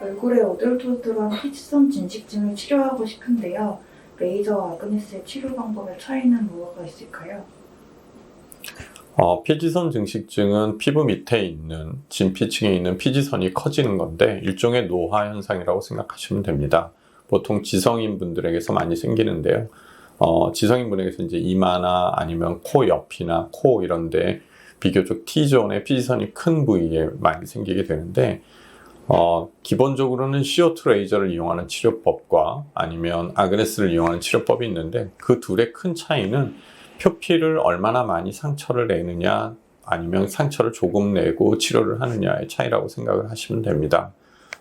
얼굴에 오돌토돌한 피지선 진식증을 치료하고 싶은데요. 레이저와 아그네스의 치료 방법의 차이는 뭐가 있을까요? 어, 피지선 증식증은 피부 밑에 있는 진피층에 있는 피지선이 커지는 건데 일종의 노화 현상이라고 생각하시면 됩니다. 보통 지성인 분들에게서 많이 생기는데요. 어, 지성인 분에게서 이제 이마나 아니면 코 옆이나 코 이런데 비교적 T존의 피지선이 큰 부위에 많이 생기게 되는데 어, 기본적으로는 CO2 레이저를 이용하는 치료법과 아니면 아그네스를 이용하는 치료법이 있는데 그 둘의 큰 차이는 표피를 얼마나 많이 상처를 내느냐 아니면 상처를 조금 내고 치료를 하느냐의 차이라고 생각을 하시면 됩니다.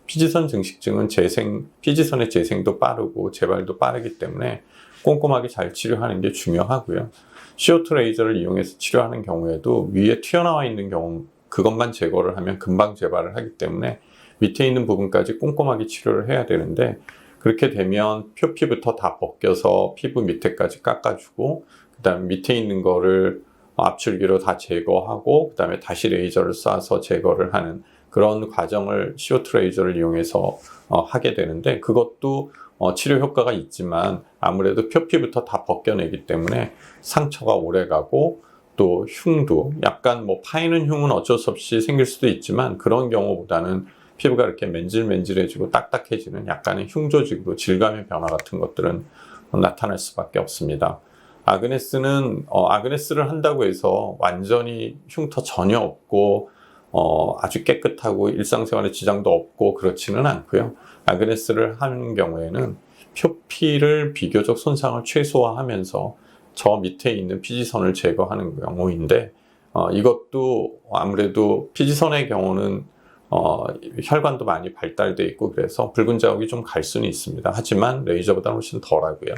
피지선 증식증은 재생, 피지선의 재생도 빠르고 재발도 빠르기 때문에 꼼꼼하게 잘 치료하는 게 중요하고요. CO2 레이저를 이용해서 치료하는 경우에도 위에 튀어나와 있는 경우 그것만 제거를 하면 금방 재발을 하기 때문에 밑에 있는 부분까지 꼼꼼하게 치료를 해야 되는데 그렇게 되면 표피부터 다 벗겨서 피부 밑에까지 깎아주고 그다음 밑에 있는 거를 압출기로 다 제거하고 그다음에 다시 레이저를 쏴서 제거를 하는 그런 과정을 CO2 레이저를 이용해서 어, 하게 되는데 그것도 어, 치료 효과가 있지만 아무래도 표피부터 다 벗겨내기 때문에 상처가 오래 가고 또 흉도 약간 뭐 파이는 흉은 어쩔 수 없이 생길 수도 있지만 그런 경우보다는 피부가 이렇게 맨질맨질해지고 딱딱해지는 약간의 흉조직으로 질감의 변화 같은 것들은 나타날 수밖에 없습니다. 아그네스는 어, 아그네스를 한다고 해서 완전히 흉터 전혀 없고 어, 아주 깨끗하고 일상생활에 지장도 없고 그렇지는 않고요. 아그네스를 하는 경우에는 표피를 비교적 손상을 최소화하면서 저 밑에 있는 피지선을 제거하는 경우인데 어, 이것도 아무래도 피지선의 경우는 어, 혈관도 많이 발달돼 있고 그래서 붉은 자국이 좀 갈 수는 있습니다. 하지만 레이저보다는 훨씬 덜하고요.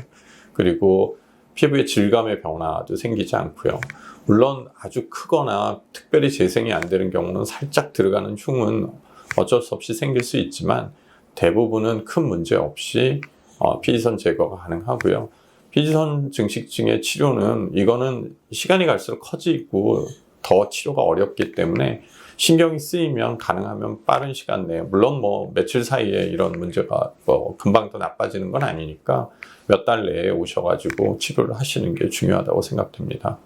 그리고 피부의 질감의 변화도 생기지 않고요. 물론 아주 크거나 특별히 재생이 안 되는 경우는 살짝 들어가는 흉은 어쩔 수 없이 생길 수 있지만 대부분은 큰 문제 없이 어, 피지선 제거가 가능하고요. 피지선 증식증의 치료는 이거는 시간이 갈수록 커지고 더 치료가 어렵기 때문에 신경이 쓰이면 가능하면 빠른 시간 내에 물론 뭐 며칠 사이에 이런 문제가 뭐 금방 더 나빠지는 건 아니니까 몇 달 내에 오셔가지고 치료를 하시는 게 중요하다고 생각됩니다.